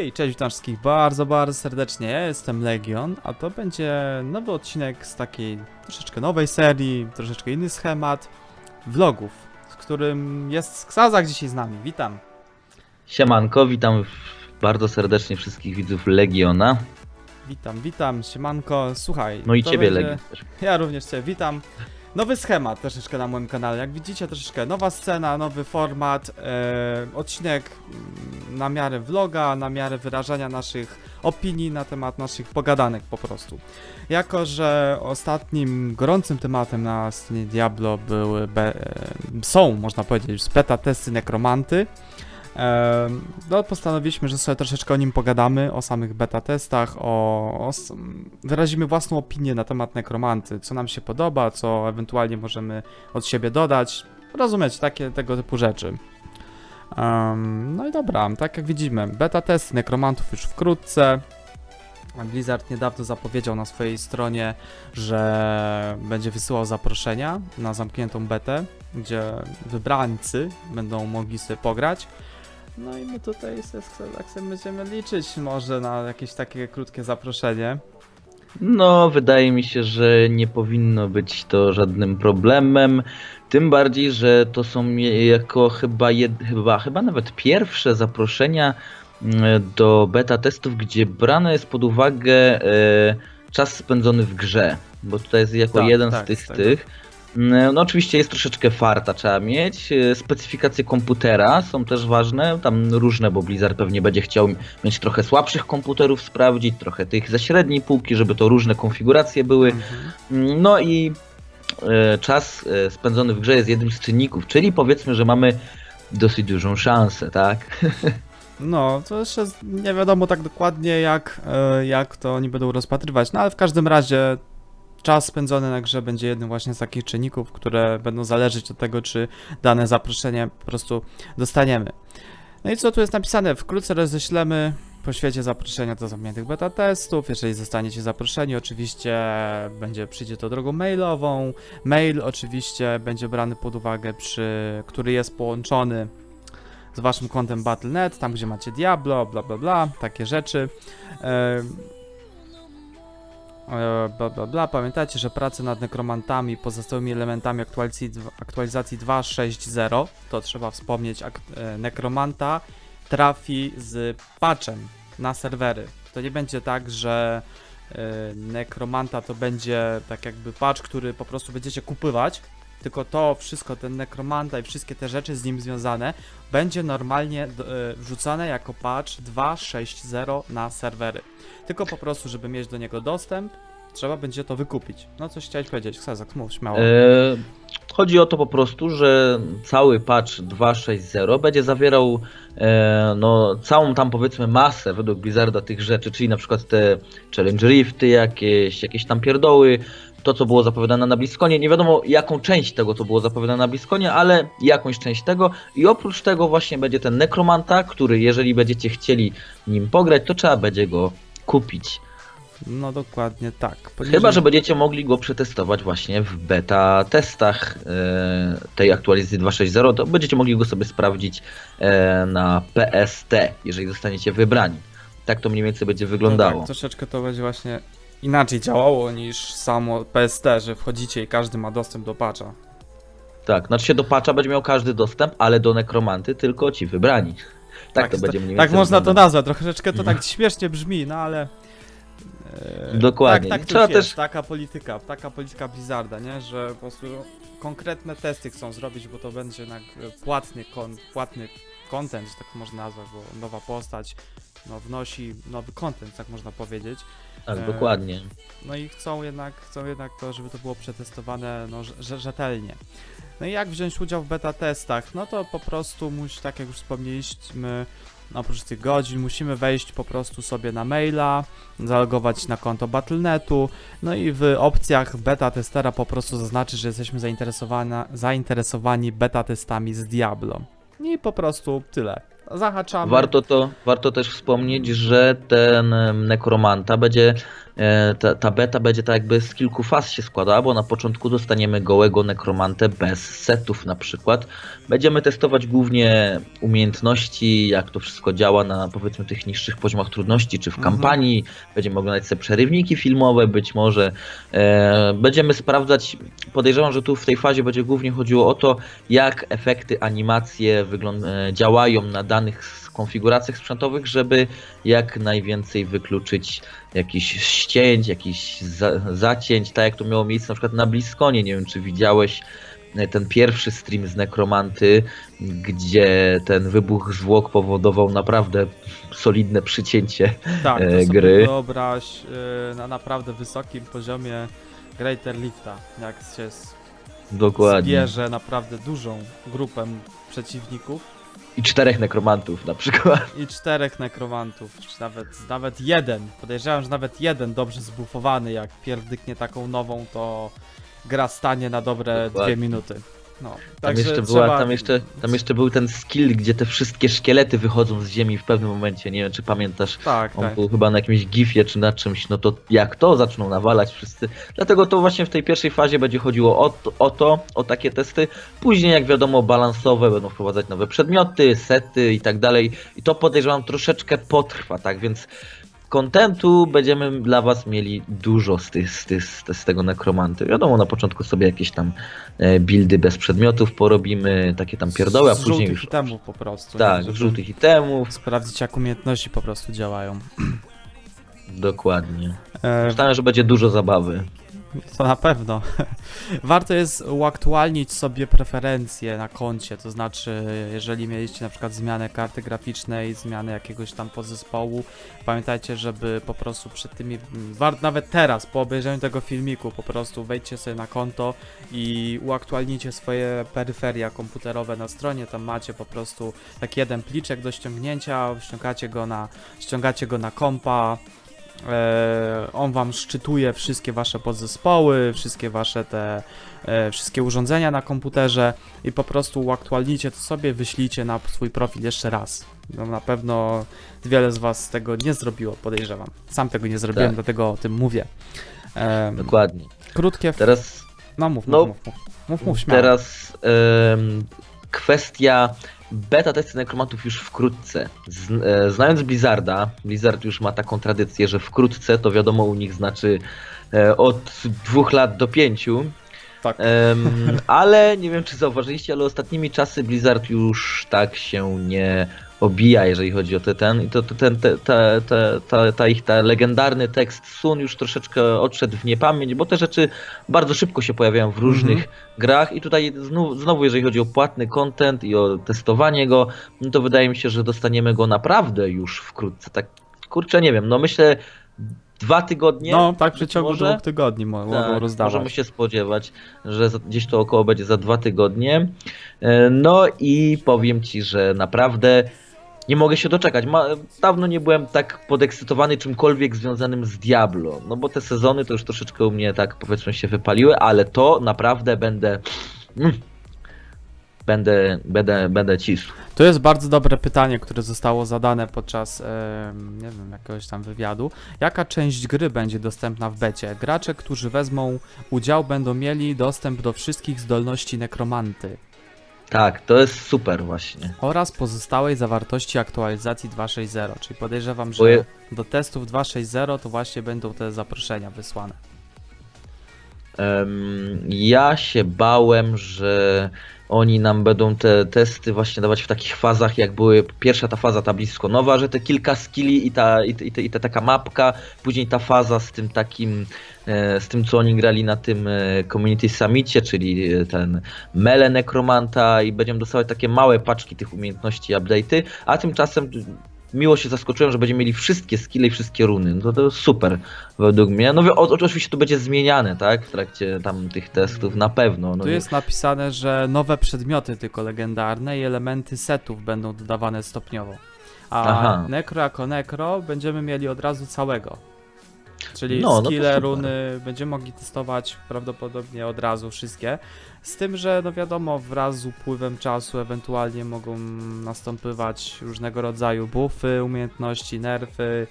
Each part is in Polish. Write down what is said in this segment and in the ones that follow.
Hej, cześć, witam wszystkich bardzo, bardzo serdecznie. Ja jestem Legion, a to będzie nowy odcinek z takiej troszeczkę nowej serii, troszeczkę inny schemat vlogów, z którym jest Skazak dzisiaj z nami. Witam. Siemanko, witam bardzo serdecznie wszystkich widzów Legiona. Witam, witam, siemanko. Słuchaj. No i ciebie, będzie- Legion. też. Ja również Cię witam. Nowy schemat troszeczkę na moim kanale. Jak widzicie, troszeczkę nowa scena, nowy format. E, odcinek mm, na miarę vloga, na miarę wyrażania naszych opinii na temat naszych pogadanek po prostu. Jako, że ostatnim gorącym tematem na scenie Diablo były be, e, są, można powiedzieć, beta testy nekromanty. No, postanowiliśmy, że sobie troszeczkę o nim pogadamy, o samych beta testach, o, o wyrazimy własną opinię na temat nekromanty, co nam się podoba, co ewentualnie możemy od siebie dodać. Rozumieć takie tego typu rzeczy. Em, no i dobra, tak jak widzimy, beta testy nekromantów już wkrótce. Blizzard niedawno zapowiedział na swojej stronie, że będzie wysyłał zaproszenia na zamkniętą betę, gdzie wybrańcy będą mogli sobie pograć. No i my tutaj ze Xelaxem będziemy liczyć może na jakieś takie krótkie zaproszenie. No, wydaje mi się, że nie powinno być to żadnym problemem. Tym bardziej, że to są jako chyba, jed, chyba, chyba nawet pierwsze zaproszenia mm, do beta testów, gdzie brane jest pod uwagę e, czas spędzony w grze. Bo tutaj jest jako Tak, jeden tak, z tych z tych. Mm, No oczywiście jest troszeczkę farta trzeba mieć. E, Specyfikacje komputera są też ważne. Tam różne, bo Blizzard pewnie będzie chciał mieć trochę słabszych komputerów sprawdzić, trochę tych ze średniej półki, żeby to różne konfiguracje były. Mhm. Mm, No i e, czas e, spędzony w grze jest jednym z czynników, czyli powiedzmy, że mamy dosyć dużą szansę, tak? No, to jeszcze nie wiadomo tak dokładnie jak, jak to oni będą rozpatrywać, no ale w każdym razie czas spędzony na grze będzie jednym właśnie z takich czynników, które będą zależeć od tego, czy dane zaproszenie po prostu dostaniemy. No i co tu jest napisane? Wkrótce roześlemy po świecie zaproszenia do zamkniętych beta testów. Jeżeli zostaniecie zaproszeni, oczywiście będzie przyjdzie to drogą mailową. Mail oczywiście będzie brany pod uwagę przy, który jest połączony z waszym kontem Battle.net, tam gdzie macie Diablo, bla bla bla, takie rzeczy. E, bla bla bla. Pamiętajcie, że prace nad nekromantami pozostałymi elementami aktualizacji, dw- aktualizacji 2.6.0 to trzeba wspomnieć, e, nekromanta trafi z patchem na serwery. To nie będzie tak, że e, nekromanta to będzie tak jakby patch, który po prostu będziecie kupywać, tylko to wszystko, ten nekromanta i wszystkie te rzeczy z nim związane będzie normalnie e, wrzucane jako patch 2.6.0 na serwery. Tylko po prostu, żeby mieć do niego dostęp, trzeba będzie to wykupić. No coś chciałeś powiedzieć, Ksazak, mów śmiało. E, chodzi o to po prostu, że cały patch 2.6.0 będzie zawierał e, no, całą tam powiedzmy masę według Blizzarda tych rzeczy, czyli na przykład te challenge rifty jakieś, jakieś tam pierdoły, to co było zapowiadane na Bliskonie, nie wiadomo jaką część tego to było zapowiadane na Bliskonie, ale jakąś część tego i oprócz tego właśnie będzie ten nekromanta, który jeżeli będziecie chcieli nim pograć, to trzeba będzie go kupić. No dokładnie tak. Chyba, że będziecie mogli go przetestować właśnie w beta testach e, tej aktualizacji 2.6.0, to będziecie mogli go sobie sprawdzić e, na PST, jeżeli zostaniecie wybrani. Tak to mniej więcej będzie No wyglądało. tak, troszeczkę to będzie właśnie inaczej działało niż samo PST, że wchodzicie i każdy ma dostęp do patcha. Tak, znaczy się do patcha będzie miał każdy dostęp, ale do nekromanty tylko ci wybrani. Tak, to to- będzie mniej Tak można to nazwać, troszeczkę to tak śmiesznie brzmi, no ale... e, Dokładnie. Tak, tak Trzeba Trzeba jest, też- taka polityka, taka polityka Blizzarda, nie? Że po prostu konkretne testy chcą zrobić, bo to będzie jednak płatny, kon, płatny content, że tak można nazwać, bo nowa postać no, wnosi nowy content, tak można powiedzieć. Tak, e, dokładnie. No i chcą jednak, chcą jednak to, żeby to było przetestowane no, rze- rzetelnie. No i jak wziąć udział w beta testach? No to po prostu musi, tak jak już wspomnieliśmy, oprócz tych godzin musimy wejść po prostu sobie na maila, zalogować na konto Battle.netu, no i w opcjach beta testera po prostu zaznaczyć, że jesteśmy zainteresowani beta testami z Diablo. I po prostu tyle. Zahaczamy. Warto, to, warto też wspomnieć, że ten nekromanta będzie, e, ta, ta beta będzie tak jakby z kilku faz się składała, bo na początku dostaniemy gołego nekromantę bez setów na przykład. Będziemy testować głównie umiejętności, jak to wszystko działa na powiedzmy tych niższych poziomach trudności, czy w Mhm. kampanii. Będziemy oglądać sobie przerywniki filmowe, być może. E, będziemy sprawdzać, podejrzewam, że tu w tej fazie będzie głównie chodziło o to, jak efekty, animacje wygląd- e, działają na danych konfiguracjach sprzętowych, żeby jak najwięcej wykluczyć jakichś ścięć, jakichś za- zacięć, tak jak to miało miejsce na przykład na Bliskonie. Nie wiem, czy widziałeś e, ten pierwszy stream z Nekromanty, gdzie ten wybuch zwłok powodował naprawdę solidne przycięcie. tak, e, to sobie gry. wyobraź e, na naprawdę wysokim poziomie Greater Lifta, jak się Dokładnie. zbierze naprawdę dużą grupę przeciwników I czterech nekromantów na przykład. i czterech nekromantów, czy nawet, nawet jeden, podejrzewam, że nawet jeden dobrze zbufowany, jak pierdyknie taką nową, to gra stanie na dobre Dokładnie. dwie minuty. No, Tam jeszcze, była, trzeba- tam, jeszcze, tam jeszcze był ten skill, gdzie te wszystkie szkielety wychodzą z ziemi w pewnym momencie. Nie wiem, czy pamiętasz. Tak, On tak. był chyba na jakimś gifie czy na czymś, no to jak to zaczną nawalać wszyscy. Dlatego to właśnie w tej pierwszej fazie będzie chodziło o, to- o to, o takie testy. Później, jak wiadomo, balansowe będą wprowadzać nowe przedmioty, sety i tak dalej. I to podejrzewam troszeczkę potrwa, tak więc kontentu będziemy dla was mieli dużo z, tych, z, tych, z, tego nekromanty. Wiadomo, na początku sobie jakieś tam e, buildy bez przedmiotów porobimy, takie tam pierdoły, a Z później już... itemów po prostu. Tak, nie? Żółtych itemów, Sprawdzić jak umiejętności po prostu działają. dokładnie. E, Myślałem, że będzie dużo zabawy. To na pewno. Warto jest uaktualnić sobie preferencje na koncie, to znaczy jeżeli mieliście na przykład zmianę karty graficznej, zmianę jakiegoś tam podzespołu, pamiętajcie, żeby po prostu przed tymi, nawet teraz po obejrzeniu tego filmiku po prostu wejdźcie sobie na konto i uaktualnijcie swoje peryferia komputerowe na stronie, tam macie po prostu taki jeden pliczek do ściągnięcia, ściągacie go na, ściągacie go na kompa, on wam szczytuje wszystkie wasze podzespoły, wszystkie wasze te e, wszystkie urządzenia na komputerze i po prostu uaktualnijcie to sobie, wyślijcie na swój profil jeszcze raz. No, na pewno wiele z was tego nie zrobiło, podejrzewam. Sam tego nie zrobiłem, Tak. dlatego o tym mówię. E, Dokładnie. krótkie. Teraz, No mów, no, mów, mów, mów, mów, mów śmiało. teraz em, kwestia beta testy nekromantów już wkrótce. E, znając Blizzarda, Blizzard już ma taką tradycję, że wkrótce to wiadomo u nich znaczy e, od dwóch lat do pięciu. Tak. Em, ale nie wiem czy zauważyliście, ale ostatnimi czasy Blizzard już tak się nie obija, jeżeli chodzi o te ten. I to, to ten, te, te, te, ta, ta ich ta legendarny tekst Sun już troszeczkę odszedł w niepamięć, bo te rzeczy bardzo szybko się pojawiają w różnych Mhm. grach i tutaj znów, znowu jeżeli chodzi o płatny content i o testowanie go, no to wydaje mi się, że dostaniemy go naprawdę już wkrótce. Tak kurczę, nie wiem, no myślę dwa tygodnie. No, tak w przeciągu może. dwóch tygodni mo- mogą Tak, rozdawać. Możemy się spodziewać, że gdzieś to około będzie za dwa tygodnie. E, No i powiem ci, że naprawdę nie mogę się doczekać. Ma, dawno nie byłem tak podekscytowany czymkolwiek związanym z Diablo. No bo te sezony to już troszeczkę u mnie tak powiedzmy się wypaliły, ale to naprawdę będę. Mm, będę, będę, będę cisł. To jest bardzo dobre pytanie, które zostało zadane podczas, nie wiem, jakiegoś tam wywiadu. Jaka część gry będzie dostępna w becie? Gracze, którzy wezmą udział, będą mieli dostęp do wszystkich zdolności nekromanty Tak, to jest super właśnie. oraz pozostałej zawartości aktualizacji 2.6.0. Czyli podejrzewam, że do testów 2.6.0 to właśnie będą te zaproszenia wysłane. Em, Ja się bałem, że oni nam będą te testy właśnie dawać w takich fazach, jak były pierwsza ta faza ta blisko nowa, że te kilka skilli i ta, i, i, i ta taka mapka, później ta faza z tym takim, e, z tym co oni grali na tym e, Community Summicie, czyli e, ten Mele Necromanta i będziemy dostawać takie małe paczki tych umiejętności update'y, a tymczasem miło się zaskoczyłem, że będziemy mieli wszystkie skille i wszystkie runy. No to, to super według mnie. No o, oczywiście to będzie zmieniane, tak? W trakcie tam tych testów na pewno. No Tu jest napisane, że nowe przedmioty tylko legendarne i elementy setów będą dodawane stopniowo. A Aha. nekro jako nekro będziemy mieli od razu całego. Czyli No, no skille, super. runy będziemy mogli testować prawdopodobnie od razu wszystkie. Z tym, że no wiadomo, wraz z upływem czasu ewentualnie mogą następować różnego rodzaju buffy, umiejętności, nerfy.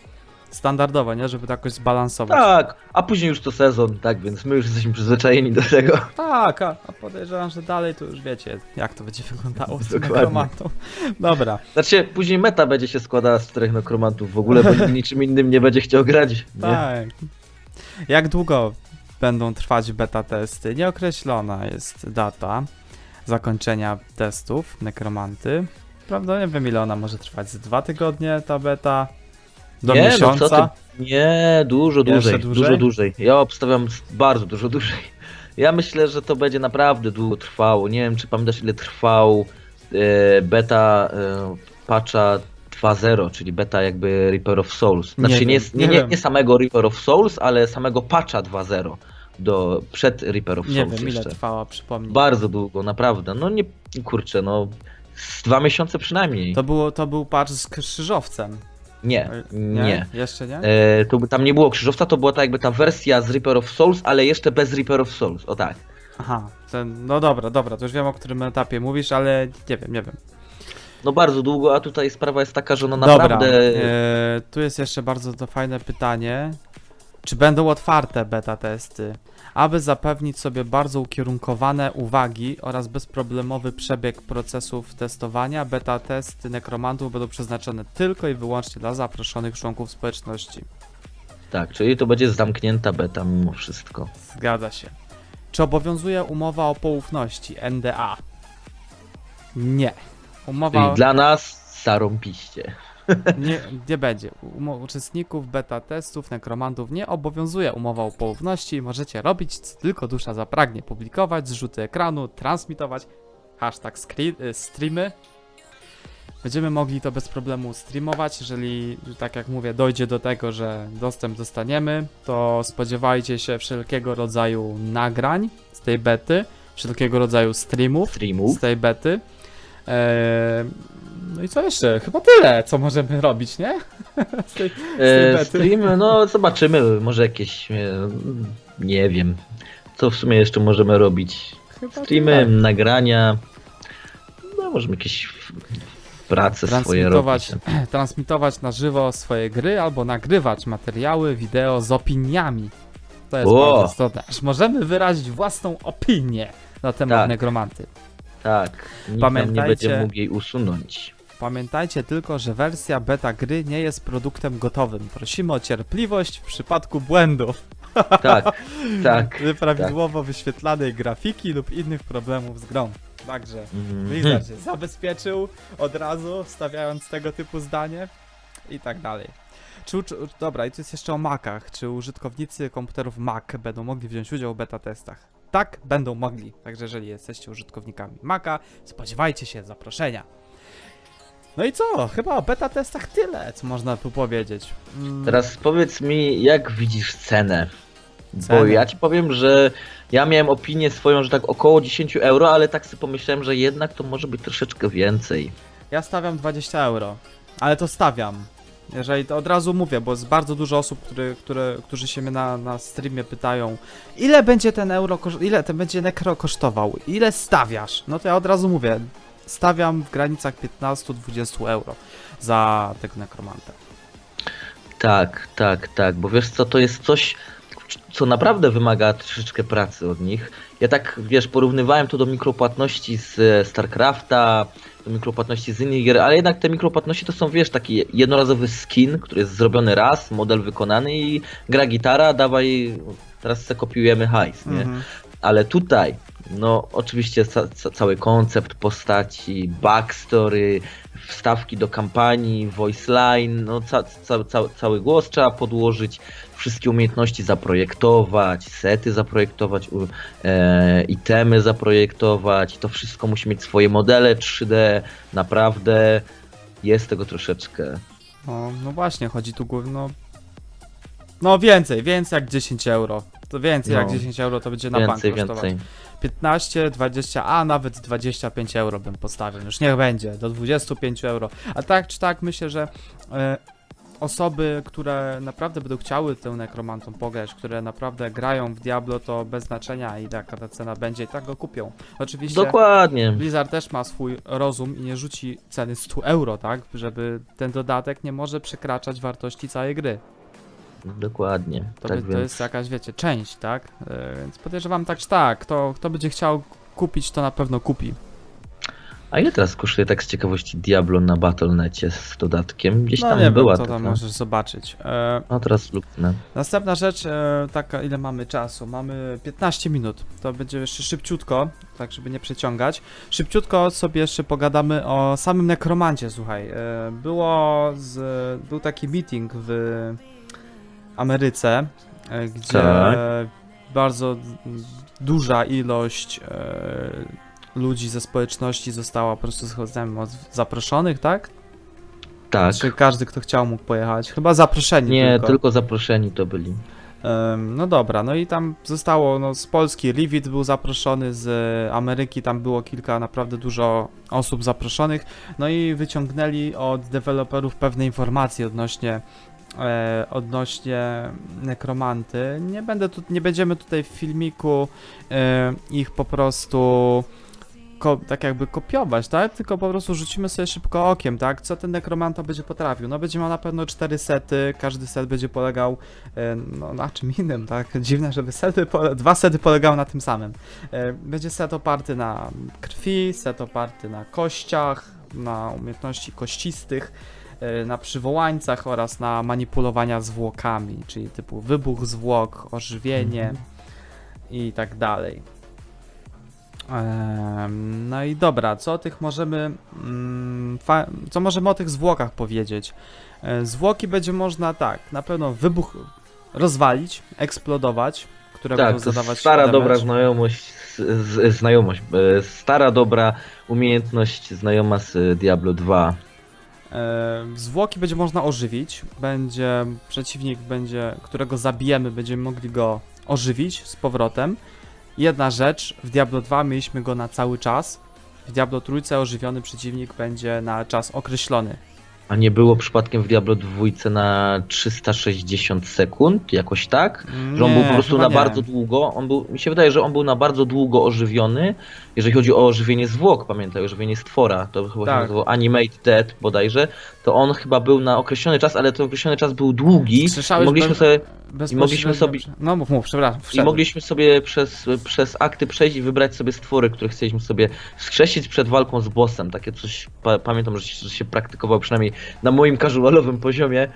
Standardowo, nie? Żeby to jakoś zbalansować. Tak, a później już to sezon, tak więc my już jesteśmy przyzwyczajeni do tego. Tak, a, a podejrzewam, że dalej to już wiecie, jak to będzie wyglądało z Dokładnie. nekromantą. Dobra, Znaczy, później meta będzie się składała z czterech nekromantów w ogóle, bo niczym innym nie będzie chciał grać. Nie? tak. Jak długo będą trwać beta testy? Nieokreślona jest data zakończenia testów nekromanty. Prawda, nie wiem ile ona może trwać, z dwa tygodnie ta beta? Do nie, miesiąca? No co ty? Nie, dużo Jeszcze dłużej, dłużej? dużo dłużej. Ja obstawiam bardzo dużo dłużej. Ja myślę, że to będzie naprawdę długo trwało. Nie wiem, czy pamiętasz ile trwał e, beta e, patcha 2.0, czyli beta jakby Reaper of Souls. Znaczy Nie nie, nie, wiem, nie, nie nie, wiem. nie samego Reaper of Souls, ale samego patcha 2.0 do przed Reaper of Nie Souls wiem ile jeszcze. trwała, przypomnij. Bardzo długo, naprawdę. No nie, kurczę, no z dwa miesiące przynajmniej. To, było, to był patch z krzyżowcem. Nie, nie. Jeszcze nie? E, to by tam nie było krzyżowca, to była ta jakby ta wersja z Reaper of Souls, ale jeszcze bez Reaper of Souls, o tak. Aha, ten, no dobra, dobra, to już wiem o którym etapie mówisz, ale nie wiem, nie wiem. No bardzo długo, a tutaj sprawa jest taka, że no Dobra, naprawdę... e, tu jest jeszcze bardzo to fajne pytanie. Czy będą otwarte beta testy? Aby zapewnić sobie bardzo ukierunkowane uwagi oraz bezproblemowy przebieg procesów testowania, beta testy nekromantów będą przeznaczone tylko i wyłącznie dla zaproszonych członków społeczności. Tak, czyli to będzie zamknięta beta mimo wszystko. Zgadza się. Czy obowiązuje umowa o poufności NDA? Nie. Umowa Czyli dla nas zarąbiście. Nie, nie będzie. Umo- uczestników beta testów nekromantów nie obowiązuje umowa o poufności. Możecie robić co tylko dusza zapragnie. Publikować zrzuty ekranu, transmitować hashtag y, streamy. Będziemy mogli to bez problemu streamować, jeżeli, tak jak mówię, dojdzie do tego, że dostęp dostaniemy, to spodziewajcie się wszelkiego rodzaju nagrań z tej bety, wszelkiego rodzaju streamów Streamów. z tej bety. Eee, no i co jeszcze? Chyba tyle, co możemy robić, nie? z tej, z tej E, bety. stream, no zobaczymy, może jakieś, e, nie wiem, co w sumie jeszcze możemy robić. Chyba Streamy, tyle. nagrania, no możemy jakieś prace swoje robić. transmitować na żywo swoje gry albo nagrywać materiały wideo z opiniami. To jest O! bardzo istotne. Aż możemy wyrazić własną opinię na temat Tak. nekromanty. Tak, nikt nam nie Pamiętajcie- będzie mógł jej usunąć. Pamiętajcie tylko, że wersja beta gry nie jest produktem gotowym. Prosimy o cierpliwość w przypadku błędów. Tak, tak. Nieprawidłowo wyświetlanej grafiki lub innych problemów z grą. Także Mhm. Blizzard się zabezpieczył od razu, stawiając tego typu zdanie i tak dalej. Czy, dobra, i tu jest jeszcze o Macach. Czy użytkownicy komputerów Mac będą mogli wziąć udział w beta testach? Tak, będą mogli. Także jeżeli jesteście użytkownikami Maca, spodziewajcie się zaproszenia. No i co? Chyba o beta testach tyle, co można tu powiedzieć. Mm, Teraz powiedz mi, jak widzisz cenę? Bo Cenę? ja ci powiem, że ja miałem opinię swoją, że tak około 10 euro, ale tak sobie pomyślałem, że jednak to może być troszeczkę więcej. Ja stawiam 20 euro, ale to stawiam. Jeżeli to od razu mówię, bo jest bardzo dużo osób, które, które, którzy się mnie na, na streamie pytają, ile będzie ten euro, ile ten będzie nekro kosztował, ile stawiasz? No to ja od razu mówię, stawiam w granicach 15-20 euro za tego nekromantę. Tak, tak, tak, bo wiesz co, to jest coś, co naprawdę wymaga troszeczkę pracy od nich. Ja tak, wiesz, porównywałem to do mikropłatności z e, StarCrafta, mikropłatności z innych gier, ale jednak te mikropłatności to są, wiesz, taki jednorazowy skin, który jest zrobiony raz, model wykonany i gra gitara, dawaj, teraz se kopiujemy hajs, nie? Mhm. Ale tutaj, no oczywiście ca ca cały koncept postaci, backstory, wstawki do kampanii, voice line, no ca ca ca cały głos trzeba podłożyć, wszystkie umiejętności zaprojektować, sety zaprojektować, e, itemy zaprojektować, to wszystko musi mieć swoje modele 3D, naprawdę jest tego troszeczkę. No, no właśnie, chodzi tu głównie, no... No więcej, więcej jak 10 euro. To więcej jak No. 10 euro to będzie na Więcej, bank kosztować. więcej. 15, 20, a nawet 25 euro bym postawił. Już niech będzie, do 25 euro. A tak czy tak myślę, że e, osoby, które naprawdę będą chciały tę nekromantą pograć, które naprawdę grają w Diablo, to bez znaczenia i jaka ta cena będzie i tak go kupią. Oczywiście Dokładnie. Blizzard też ma swój rozum i nie rzuci ceny 100 euro, tak? Żeby ten dodatek nie może przekraczać wartości całej gry. Dokładnie. To, tak by, więc... to jest jakaś, wiecie, część, tak? E, Więc podejrzewam tak, czy tak. Kto, kto będzie chciał kupić, to na pewno kupi. A ile teraz kosztuje tak z ciekawości Diablo na Battle.necie z dodatkiem? Gdzieś No tam nie była taka. tam możesz zobaczyć. E, No teraz luknę. Następna rzecz, e, taka, ile mamy czasu? Mamy 15 minut. To będzie jeszcze szybciutko, tak żeby nie przeciągać. Szybciutko sobie jeszcze pogadamy o samym nekromancie, słuchaj. E, było z, był taki meeting w Ameryce, e, gdzie Tak. bardzo duża ilość e, ludzi ze społeczności została po prostu zaproszonych, tak? Tak. Czy każdy, kto chciał, mógł pojechać? Chyba zaproszeni Nie, tylko. tylko. zaproszeni to byli. No dobra, no i tam zostało, no z Polski Rivit był zaproszony, z Ameryki tam było kilka, naprawdę dużo osób zaproszonych, no i wyciągnęli od deweloperów pewne informacje odnośnie e, odnośnie nekromanty. Nie będę tu, nie będziemy tutaj w filmiku e, ich po prostu tak jakby kopiować, tak? Tylko po prostu rzucimy sobie szybko okiem, tak? Co ten nekromanta będzie potrafił? No będzie miał na pewno cztery sety, każdy set będzie polegał e, no, na czym innym, tak? Dziwne, żeby sety pole, dwa sety polegały na tym samym. E, Będzie set oparty na krwi, set oparty na kościach, na umiejętności kościstych, na przywołańcach oraz na manipulowania zwłokami, czyli typu wybuch zwłok, ożywienie i tak dalej. No i dobra, co o tych możemy. mm, Co możemy o tych zwłokach powiedzieć? E, Zwłoki będzie można tak, na pewno wybuch rozwalić, eksplodować, które Tak, będą zadawać stara damage. dobra znajomość, znajomość, e, stara dobra umiejętność znajoma z Diablo 2. Zwłoki będzie można ożywić. Będzie przeciwnik, będzie, którego zabijemy, będziemy mogli go ożywić z powrotem. Jedna rzecz, w Diablo 2 mieliśmy go na cały czas. W Diablo trójce ożywiony przeciwnik będzie na czas określony. A nie było przypadkiem w Diablo 2 na 360 sekund, jakoś tak? Że on był po prostu na nie. bardzo długo, on był, mi się wydaje, że on był na bardzo długo ożywiony, jeżeli chodzi o ożywienie zwłok, pamiętaj, ożywienie stwora, to chyba Tak. się nazywało Animate Dead bodajże, to on chyba był na określony czas, ale ten określony czas był długi i Słyszałeś mogliśmy be- sobie, bezpośrednio mogliśmy sobie- No mów, mów, przepraszam. i mogliśmy sobie przez, przez akty przejść i wybrać sobie stwory, które chcieliśmy sobie skrzesić przed walką z bossem, takie coś, pa, pamiętam, że się, że się praktykowało przynajmniej na moim casualowym poziomie,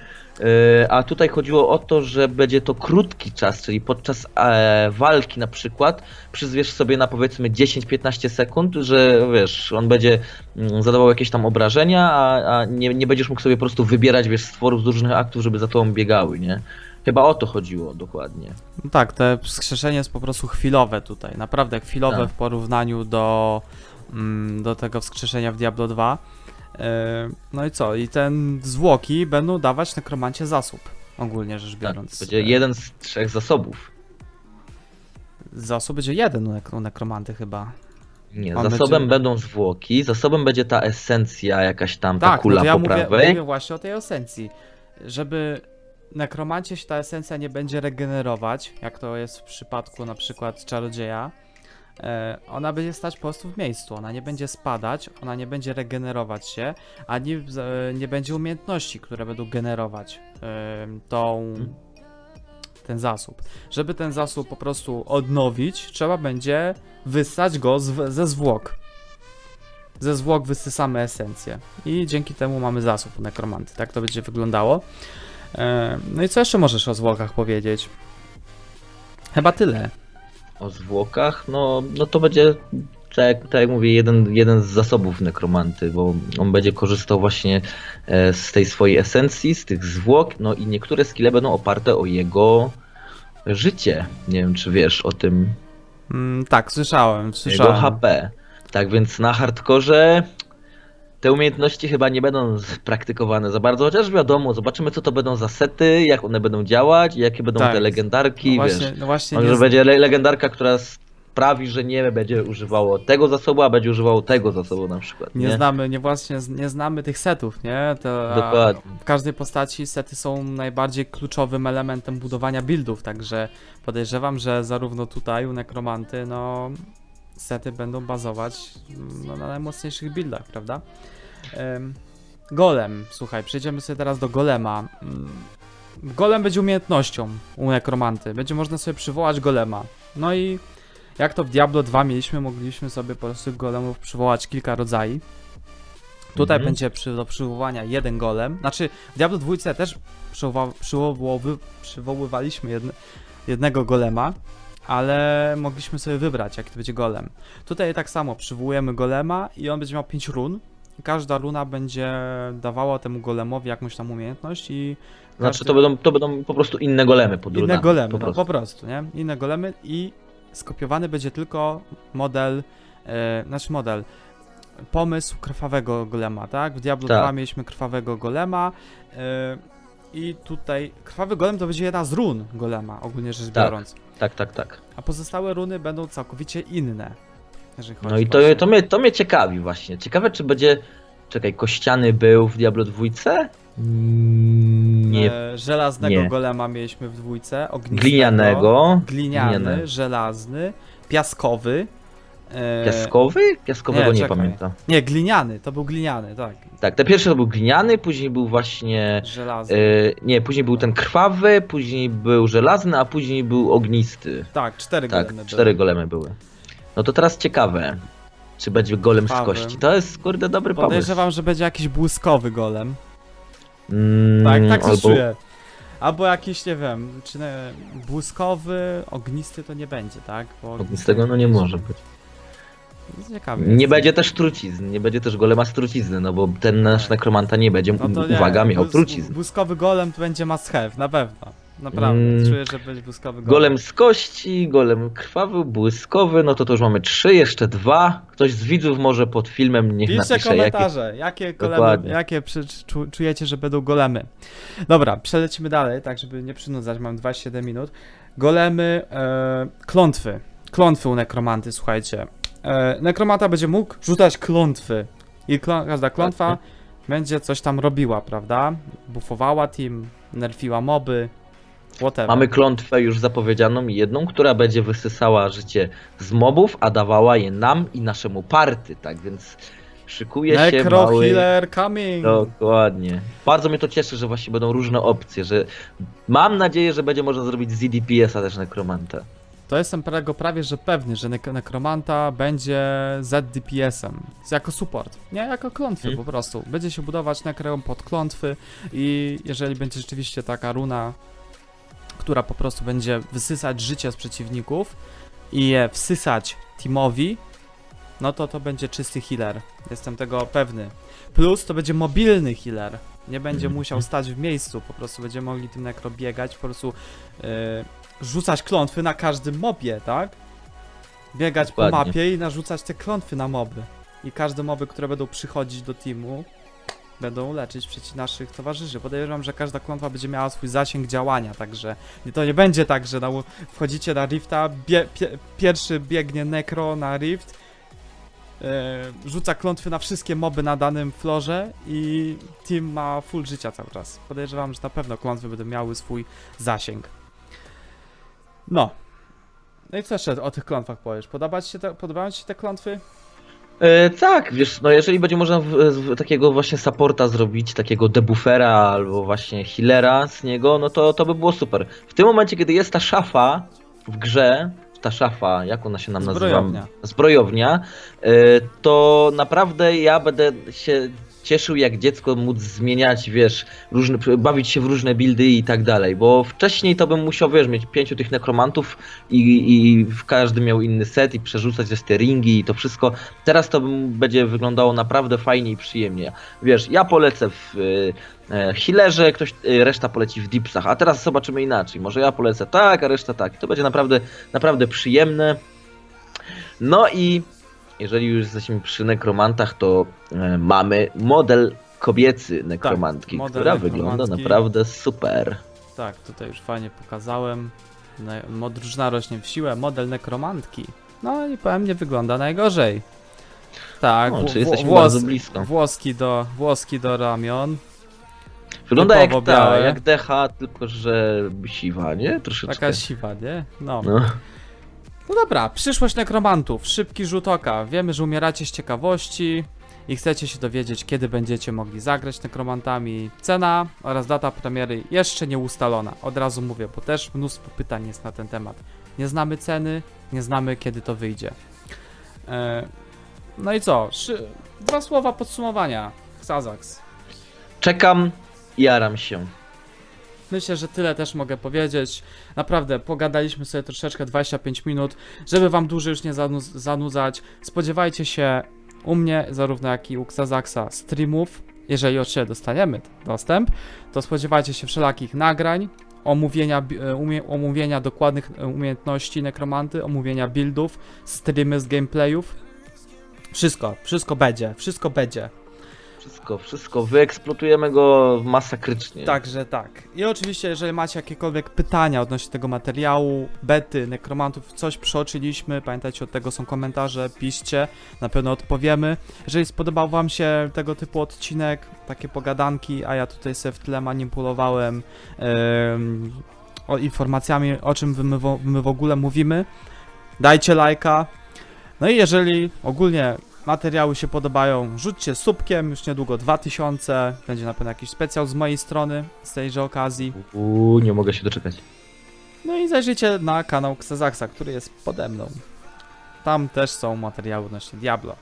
A tutaj chodziło o to, że będzie to krótki czas, czyli podczas e, walki na przykład przyzwiesz sobie na powiedzmy 10-15 sekund, że wiesz, on będzie mm, zadawał jakieś tam obrażenia, a, a nie, nie będziesz mógł sobie po prostu wybierać wiesz, stworów z różnych aktów, żeby za tobą biegały, nie? Chyba o to chodziło dokładnie. No tak, te wskrzeszenie jest po prostu chwilowe tutaj. Naprawdę chwilowe Tak. w porównaniu do, mm, do tego wskrzeszenia w Diablo 2. Yy, No i co? I ten zwłoki będą dawać nekromancie zasób. Ogólnie rzecz Tak, biorąc. będzie Yy, jeden z trzech zasobów. Zasób będzie jeden u, nek- u nekromanty chyba. Nie, On zasobem będzie- będą zwłoki, zasobem będzie ta esencja jakaś tam, ta Tak, kula no to ja po mówię, prawej. mówię właśnie o tej esencji. Żeby nekromancie się ta esencja nie będzie regenerować, jak to jest w przypadku na przykład czarodzieja, e, ona będzie stać po prostu w miejscu, ona nie będzie spadać, ona nie będzie regenerować się, ani e, nie będzie umiejętności, które będą generować e, tą, ten zasób. Żeby ten zasób po prostu odnowić, trzeba będzie wyssać go z, ze zwłok. Ze zwłok wysysamy esencję i dzięki temu mamy zasób nekromanty. Tak to będzie wyglądało. E, No i co jeszcze możesz o zwłokach powiedzieć? Chyba tyle. O zwłokach, no, no to będzie, tak, jak- tak jak mówię, jeden, jeden z zasobów nekromanty, bo on będzie korzystał właśnie e, z tej swojej esencji, z tych zwłok, no i niektóre skille będą oparte o jego życie. Nie wiem, czy wiesz o tym, Mm, tak, słyszałem, jego słyszałem. HP. Tak więc na hardkorze te umiejętności chyba nie będą praktykowane za bardzo, chociaż wiadomo, zobaczymy co to będą za sety, jak one będą działać, jakie będą Tak. te legendarki, no wiesz. właśnie, no właśnie Może nie, będzie le- legendarka, która sprawi, że nie będzie używało tego zasobu, a będzie używało tego zasobu na przykład. Nie, Nie, znamy, nie właśnie, nie znamy tych setów, nie? To, a Dokładnie. W każdej postaci sety są najbardziej kluczowym elementem budowania buildów, także podejrzewam, że zarówno tutaj u Nekromanty, no sety będą bazować no, na najmocniejszych buildach, prawda? Em, golem, słuchaj, przejdziemy sobie teraz do golema. Mm, Golem będzie umiejętnością u Nekromanty, będzie można sobie przywołać golema. No i jak to w Diablo 2 mieliśmy, mogliśmy sobie po prostu golemów przywołać kilka rodzajów. Tutaj Mhm. będzie przy, do przywołania jeden golem. Znaczy, w Diablo 2 też przywoła, przywoływy, przywoływaliśmy jedne, jednego golema, ale mogliśmy sobie wybrać, jaki to będzie golem. Tutaj tak samo przywołujemy golema i on będzie miał 5 run. Każda runa będzie dawała temu golemowi jakąś tam umiejętność i Znaczy każdy- to będą, to będą po prostu inne golemy pod inne runami, golemy, po po prostu. No, po prostu, nie? Inne golemy i skopiowany będzie tylko model, e, znaczy model, pomysł krwawego golema, tak? W Diablo Tak. 2 mieliśmy krwawego golema e, i tutaj krwawy golem to będzie jedna z run golema, ogólnie rzecz Tak. biorąc. Tak, tak, tak. A pozostałe runy będą całkowicie inne. No i to, właśnie- to, mnie, to mnie ciekawi właśnie. Ciekawe czy będzie, czekaj, kościany był w Diablo 2? Nie. E, żelaznego nie. golema mieliśmy w dwójce, ognistego, Glinianego. gliniany, gliniane. żelazny, piaskowy. e, Piaskowy? Piaskowego nie, nie, czekaj. pamiętam. Nie, gliniany, to był gliniany, tak. Tak, te pierwsze to był gliniany, później był właśnie. Żelazny. E, nie, później był ten krwawy, później był żelazny, a później był ognisty. tak, cztery Tak, golemy cztery były. golemy były. No to teraz ciekawe, czy będzie golem z kości. To jest kurde dobry pomysł. Podejrzewam, że będzie jakiś błyskowy golem. Mm, Tak, tak się albo- czuję. Albo jakiś, nie wiem, czy nie, błyskowy, ognisty to nie będzie, tak? Bo Ognistego no nie może być. Ciekawe. Nie będzie też trucizn, nie będzie też golema z trucizny, no bo ten nasz nekromanta nie będzie, No to nie, uwaga, miał błys- trucizn. Błyskowy golem to będzie must have, na pewno. Naprawdę, Mm. czuję, że będzie błyskowy golem. Golem z kości, golem krwawy, błyskowy, no to to już mamy trzy, jeszcze dwa. Ktoś z widzów może pod filmem niech Piszcie napisze, jakie... komentarze, jakie golemy, Dokładnie. jakie przy, czu, czujecie, że będą golemy. Dobra, przelecimy dalej, tak żeby nie przynudzać, mam 27 minut. Golemy, e, klątwy. Klątwy u nekromanty, słuchajcie. E, nekromanta będzie mógł rzucać klątwy. I klą, każda klątwa Tak. będzie coś tam robiła, prawda? Bufowała team, nerfiła moby, whatever. Mamy klątwę już zapowiedzianą, jedną, która będzie wysysała życie z mobów, a dawała je nam i naszemu party, tak więc szykuje się Necro mały... Healer coming! Dokładnie. Bardzo mnie to cieszy, że właśnie będą różne opcje, że mam nadzieję, że będzie można zrobić z DPS-a też nekromantę. To jestem tego prawie, że pewny, że nek Nekromanta będzie ZDPS-em. Jako support. Nie jako klątwy Mhm. po prostu. Będzie się budować nekrom pod klątwy i jeżeli będzie rzeczywiście taka runa, która po prostu będzie wysysać życie z przeciwników i je wsysać teamowi, no to to będzie czysty healer. Jestem tego pewny. Plus to będzie mobilny healer. Nie będzie Mhm. musiał stać w miejscu, po prostu będziemy mogli tym nekro biegać, po prostu yy, rzucać klątwy na każdym mobie, tak? Biegać po Dokładnie. mapie i narzucać te klątwy na moby. I każde moby, które będą przychodzić do teamu, będą leczyć przeciw naszych towarzyszy. Podejrzewam, że każda klątwa będzie miała swój zasięg działania, także to nie będzie tak, że na, wchodzicie na Rifta, bie, pie, pierwszy biegnie Necro na Rift, e, rzuca klątwy na wszystkie moby na danym florze i team ma full życia cały czas. Podejrzewam, że na pewno klątwy będą miały swój zasięg. No. No i co jeszcze o tych klątwach powiesz? Podoba ci się te, podobają ci się te klątwy? E, tak, wiesz, no jeżeli będzie można w, w, takiego właśnie supporta zrobić, takiego debuffera albo właśnie healera z niego, no to, to by było super. W tym momencie, kiedy jest ta szafa w grze, ta szafa, jak ona się nam nazywa? Zbrojownia. Zbrojownia, e, to naprawdę ja będę się cieszył jak dziecko móc zmieniać, wiesz, różne, bawić się w różne buildy i tak dalej, bo wcześniej to bym musiał, wiesz, mieć pięciu tych nekromantów i, i w każdy miał inny set i przerzucać ze te ringi i to wszystko. Teraz to będzie wyglądało naprawdę fajnie i przyjemnie. Wiesz, ja polecę w e, e, healerze, ktoś, e, reszta poleci w dipsach, a teraz zobaczymy inaczej. Może ja polecę tak, a reszta tak. To będzie naprawdę, naprawdę przyjemne. No i jeżeli już jesteśmy przy nekromantach, to e, mamy model kobiecy nekromantki, model która wygląda nekromantki. naprawdę super. Tak, tutaj już fajnie pokazałem. Ne- mod- Drużyna rośnie w siłę, model nekromantki. No i powiem, nie wygląda najgorzej. Tak, O, wł- czy jesteśmy włos- bardzo blisko. Włoski do, włoski do ramion. Wygląda jak ta, jak DH, tylko że siwa, nie? Troszeczkę. Taka siwa, nie? No. No. No dobra, przyszłość nekromantów, szybki rzut oka. Wiemy, że umieracie z ciekawości i chcecie się dowiedzieć, kiedy będziecie mogli zagrać nekromantami. Cena oraz data premiery jeszcze nie ustalona. Od razu mówię, bo też mnóstwo pytań jest na ten temat. Nie znamy ceny, nie znamy kiedy to wyjdzie. E, no i co? Dwa słowa podsumowania. Xazax. Czekam, jaram się. Myślę, że tyle też mogę powiedzieć. Naprawdę, pogadaliśmy sobie troszeczkę 25 minut, żeby wam dłużej już nie zanu- zanudzać. Spodziewajcie się u mnie, zarówno jak i u Xazaxa, streamów. Jeżeli oczywiście dostaniemy dostęp, to spodziewajcie się wszelakich nagrań, omówienia, e, umie, omówienia dokładnych e, umiejętności nekromanty, omówienia buildów, streamy z gameplayów. Wszystko, wszystko będzie, wszystko będzie. Wszystko, wszystko. Wyeksploatujemy go masakrycznie. Także tak. I oczywiście, jeżeli macie jakiekolwiek pytania odnośnie tego materiału, bety, nekromantów, coś przeoczyliśmy, pamiętajcie, od tego są komentarze, piszcie, na pewno odpowiemy. Jeżeli spodobał wam się tego typu odcinek, takie pogadanki, a ja tutaj sobie w tle manipulowałem em, o informacjami, o czym my, my w ogóle mówimy, dajcie lajka. No i jeżeli ogólnie materiały się podobają, rzućcie subkiem, już niedługo 2000, będzie na pewno jakiś specjal z mojej strony z tejże okazji. Uuu, nie mogę się doczekać. No i zajrzyjcie na kanał Xezaxa, który jest pode mną. Tam też są materiały odnośnie Diablo.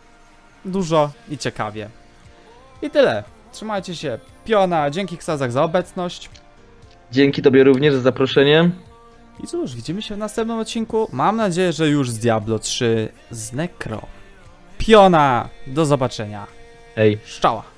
Dużo i ciekawie. I tyle. Trzymajcie się. Piona, dzięki Xezax za obecność. Dzięki tobie również za zaproszenie. I cóż, widzimy się w następnym odcinku. Mam nadzieję, że już z Diablo 3 z Necro. Piona! Do zobaczenia. Hej. Szczała.